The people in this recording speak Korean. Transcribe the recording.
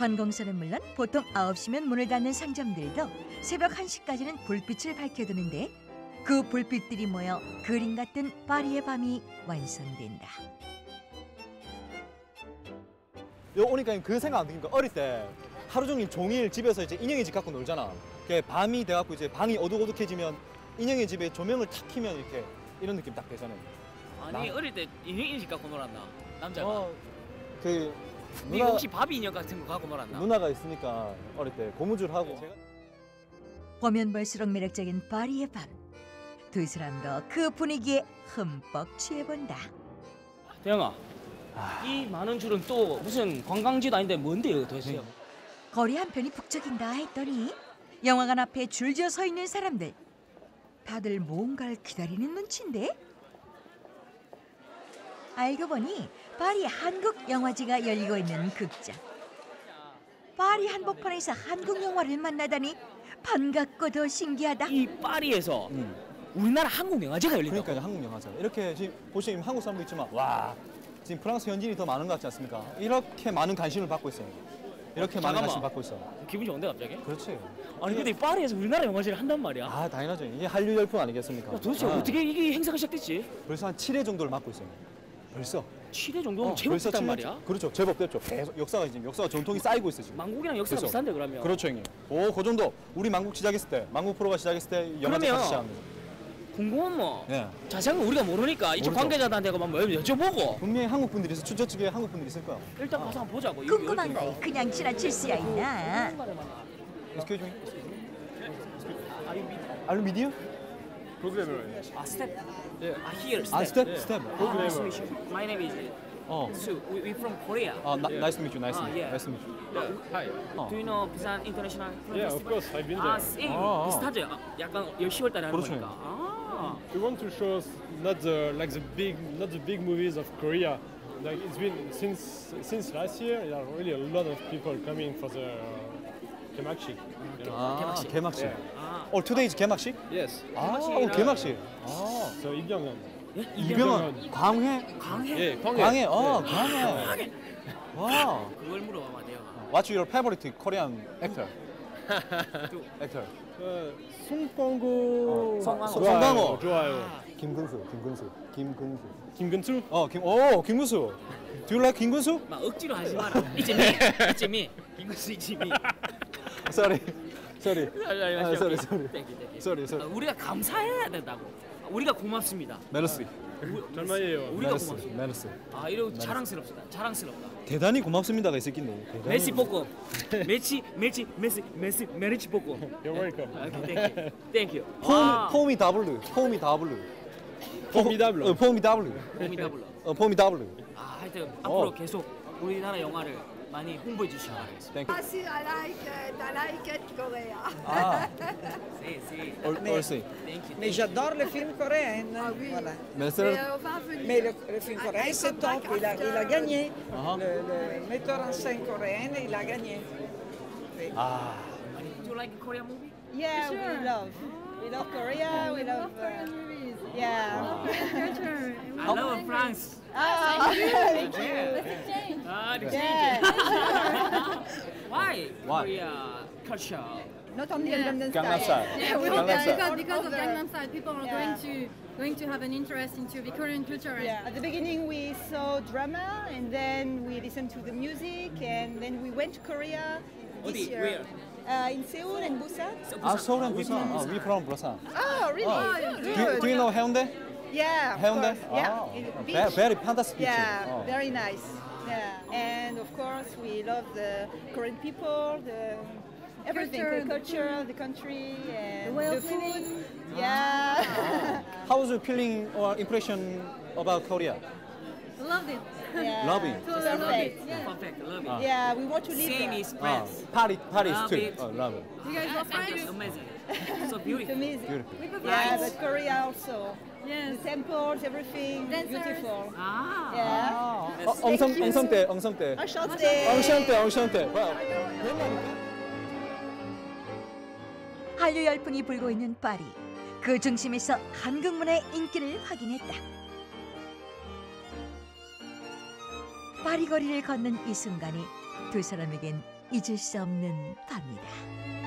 관공서는 물론 보통 9시면 문을 닫는 상점들도 새벽 1시까지는 불빛을 밝혀두는데 그 불빛들이 모여 그림 같은 파리의 밤이 완성된다. 요 오니까 그 생각 안 드니까 어릴 때 하루 종일 종일 집에서 이제 인형의 집 갖고 놀잖아. 그게 밤이 돼갖고 이제 방이 어둑어둑해지면 인형의 집에 조명을 탁 켜면 이렇게 이런 느낌 딱 되잖아요. 아니 나- 어릴 때 인형 인식 갖고 놀았나? 남자가. 어, 그 네 누나 혹시 바비 인형 같은 거 갖고 놀았나? 누나가 있으니까 어릴 때 고무줄 하고 보면 볼수록 매력적인 파리의 밤. 두 사람도 그 분위기에 흠뻑 취해본다. 대영아, 아. 이 많은 줄은 또 무슨 관광지도 아닌데 뭔데요 도대체? 거리 한편이 북적인다 했더니 영화관 앞에 줄지어 서 있는 사람들. 다들 뭔가를 기다리는 눈치인데? 알고 보니 파리 한국 영화제가 열리고 있는 극장. 파리 한복판에서 한국 영화를 만나다니 반갑고 더 신기하다. 이 파리에서 음. 우리나라 한국 영화제가 열린다고. 그러니까 한국 영화잖아. 이렇게 지금 보시면 한국 사람도 있지만 와 지금 프랑스 현지인이 더 많은 것 같지 않습니까? 이렇게 많은 관심을 받고 있어요. 이렇게 어, 많은. 관심 받고 있어. 기분 좋은데 갑자기? 그렇지. 아니 근데 이 파리에서 우리나라 영화제를 한단 말이야. 아 당연하죠. 이게 한류 열풍 아니겠습니까? 야, 도대체 아, 어떻게 이게 행사가 시작됐지? 벌써 한 7회 정도를 맡고 있어요. 벌써. 7회 정도면 어, 제법 벌써 됐단 7회 말이야. 그렇죠. 제법 됐죠. 계속 역사가 지금 역사가 전통이 쌓이고 있어 지금. 망국이랑 역사가 그래서. 비슷한데 그러면. 그렇죠 형님. 오, 그 정도. 우리 망국 시작했을 때, 망국 프로가 시작했을 때 영화제 그러면- 거죠. 궁금한 뭐 예. 자세한 건 우리가 모르니까 이쪽 모르죠. 막뭐 여쭤보고 분명히 한국 분들이 있어. 추저 측에 한국 분들이 있을 거야. 일단 가서 한번 보자고. 궁금한 걸 그냥 지나칠 수야 있나? Excuse me. Are you medium? 아 스텝. 아 here 아, step. 스텝, 스텝. Ah, nice to meet you. My name is 어. Sue. We, we from Korea. 아, 나, nice to meet you. Nice to Ah, meet you. yeah. Nice to meet you. Hi. 어. Do you know Busan International Film Yeah, of Festival? course, I've been 아, there. 세 아, 아. 비슷하죠? 아, 약간 10월 달에 하는 그렇죠. 거니까. 아. We want to show us not the like the big not the big movies of Korea. Like it's been since since last year, there are really a lot of people coming for the uh, 개막식. You know? 아, 개막식. 개막식. Yeah. 아. 어, today is 개막식? Yes. 아, 개막식이라- 오, 개막식. 아, So 이병헌. 예? 이병헌, 광해, 강해. 예, 광해. 광해, 어, 네. 광해. 와. 그걸 물어봐봐 돼요. What's your favorite Korean actor? actor. 어, 송광호. 어, 송- 송- 좋아요. 송광호. 좋아요. 김근수, 김근수, 김근수. 김근수? 어, 김, 오, 김근수. Do you like 김근수? 막 억지로 하지 마라. 이제 미. 이제 미. 이것이 이제 미. Sorry, sorry, 아, 아, sorry, sorry. 땡큐, 땡큐. sorry, 아, sorry. 우리가 감사해야 된다고. 우리가 고맙습니다. 메르시, 절망이에요. 우리가 메르시, 고맙습니다. 메르시. 아 이러고 자랑스럽다. 자랑스럽다. 대단히 고맙습니다가 있을 낀데. 대단히 메시 볶음. 메치 메치 메시 메시 메리치 볶음. You're welcome. 아, 땡큐. 땡큐. 폼, 폼이 W, 폼이 W. Formidable. 어, 폼이 W. 포미다블러. 어, 폼이 W. 아 하여튼 앞으로 어. 계속 우리나라 영화를 많이 홍보해 주시기 바라겠습니다. Thank you. Ah si, I like, uh, I like it Korea. 아, 네, 네. all, all say. 땡큐. Mais j'adore le film coréen. Ah oui. Voilà. Mais 메르시. euh, on va venir. Mais le, le film coréen, c'est top. Il a, il a gagné. Uh-huh. Le, le metteur en scène coréen, il a gagné. 아, Do you like Korean movie? Yeah, we love. We love Korea. We love. Uh, yeah. I love France. Oh, thank you. Let's ah, exchange. Uh, exchange. Why? Why? Korea uh, culture. Not only yeah. Gangnam Style. Gangnam Style. Yeah, Gangnam Style. because, because of Gangnam Style, people are yeah. going to going to have an interest into the Korean culture. Yeah. At the beginning, we saw drama, and then we listened to the music, and then we went to Korea this Odi, year. Where? Uh, in Seoul and Busan. So ah, Busan. Ah, Seoul and Busan. Busan. Oh, we oh, from Busan. Oh, really? Oh, yeah. do, do you know Hyundai? Yeah. Hyundai? Course. Yeah. Oh, very, very Pandas beach. Yeah, oh. very nice. Yeah. And of course, we love the Korean people, the everything, culture, the culture, the, country, and the, the food. Living. Yeah. Oh. How was your feeling or impression about Korea? Love it. Yeah. Love it. Totally love, love it. Yeah. Perfect. Love it. Ah. Yeah, we want to live Same there. is France. Ah. Paris, Paris love too. It. Oh, love it. You guys love France? Amazing. so beautiful. amazing. Beautiful. Yeah, but Korea also. Yes. The temples, everything, Dancers. beautiful. Ah. Yeah. 어, 엉성, 엉성대, 엉성대. Enchanté. 엉성대, 엉성대. 와, 한류 열풍이 불고 있는 파리. 그 중심에서 한국 문화의 인기를 확인했다. 파리 거리를 걷는 이 순간이 두 사람에겐 잊을 수 없는 밤이다.